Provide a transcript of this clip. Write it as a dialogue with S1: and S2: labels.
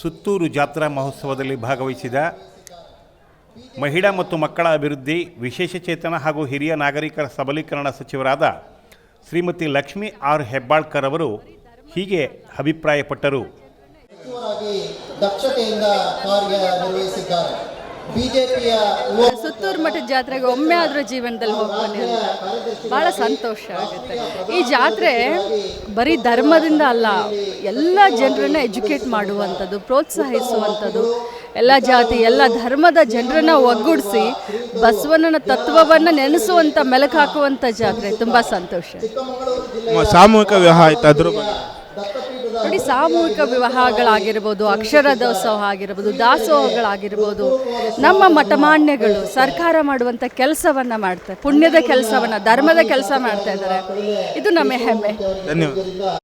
S1: ಸುತ್ತೂರು ಜಾತ್ರಾ ಮಹೋತ್ಸವದಲ್ಲಿ ಭಾಗವಹಿಸಿದ ಮಹಿಳಾ ಮತ್ತು ಮಕ್ಕಳ ಅಭಿವೃದ್ಧಿ ವಿಶೇಷ ಚೇತನ ಹಾಗೂ ಹಿರಿಯ ನಾಗರಿಕರ ಸಬಲೀಕರಣ ಸಚಿವರಾದ ಶ್ರೀಮತಿ ಲಕ್ಷ್ಮೀ ಆರ್ ಹೆಬ್ಬಾಳ್ಕರ್ ಅವರು ಹೀಗೆ ಅಭಿಪ್ರಾಯಪಟ್ಟರು.
S2: ದಕ್ಷತೆಯಿಂದ ಕಾರ್ಯ ಬಿಜೆಪಿಯ
S3: ಸುತ್ತೂರು ಮಠದ ಜಾತ್ರೆಗೆ ಒಮ್ಮೆ ಆದರೂ ಜೀವನದಲ್ಲಿ ಹೋಗ್ಬನ್ನಿ ಬಹಳ ಭಾಳ ಸಂತೋಷ ಆಗುತ್ತೆ. ಈ ಜಾತ್ರೆ ಬರೀ ಧರ್ಮದಿಂದ ಅಲ್ಲ. ಎಲ್ಲ ಜನರನ್ನ ಎಜುಕೇಟ್ ಮಾಡುವಂಥದ್ದು ಪ್ರೋತ್ಸಾಹಿಸುವಂಥದ್ದು ಎಲ್ಲ ಜಾತಿ ಎಲ್ಲ ಧರ್ಮದ ಜನರನ್ನ ಒಗ್ಗೂಡಿಸಿ ಬಸವಣ್ಣನ ತತ್ವವನ್ನು ನೆನೆಸುವಂಥ ಮೆಲಕು ಹಾಕುವಂಥ ಜಾತ್ರೆ. ತುಂಬ ಸಂತೋಷ.
S4: ಸಾಮೂಹಿಕ ವಿವಾಹ ಆಯ್ತು ಅದ್ರ
S3: ನೋಡಿ ಸಾಮೂಹಿಕ ವಿವಾಹಗಳಾಗಿರ್ಬೋದು ಅಕ್ಷರದೋತ್ಸವ ಆಗಿರ್ಬೋದು ದಾಸೋಹಗಳಾಗಿರ್ಬೋದು ನಮ್ಮ ಮಠಮಾನ್ಯಗಳು ಸರ್ಕಾರ ಮಾಡುವಂಥ ಕೆಲಸವನ್ನು ಮಾಡ್ತಾರೆ. ಪುಣ್ಯದ ಕೆಲಸವನ್ನು ಧರ್ಮದ ಕೆಲಸ ಮಾಡ್ತಾ ಇದ್ದಾರೆ. ಇದು ನಮ್ಮ ಹೆಮ್ಮೆ.
S4: ಧನ್ಯವಾದ.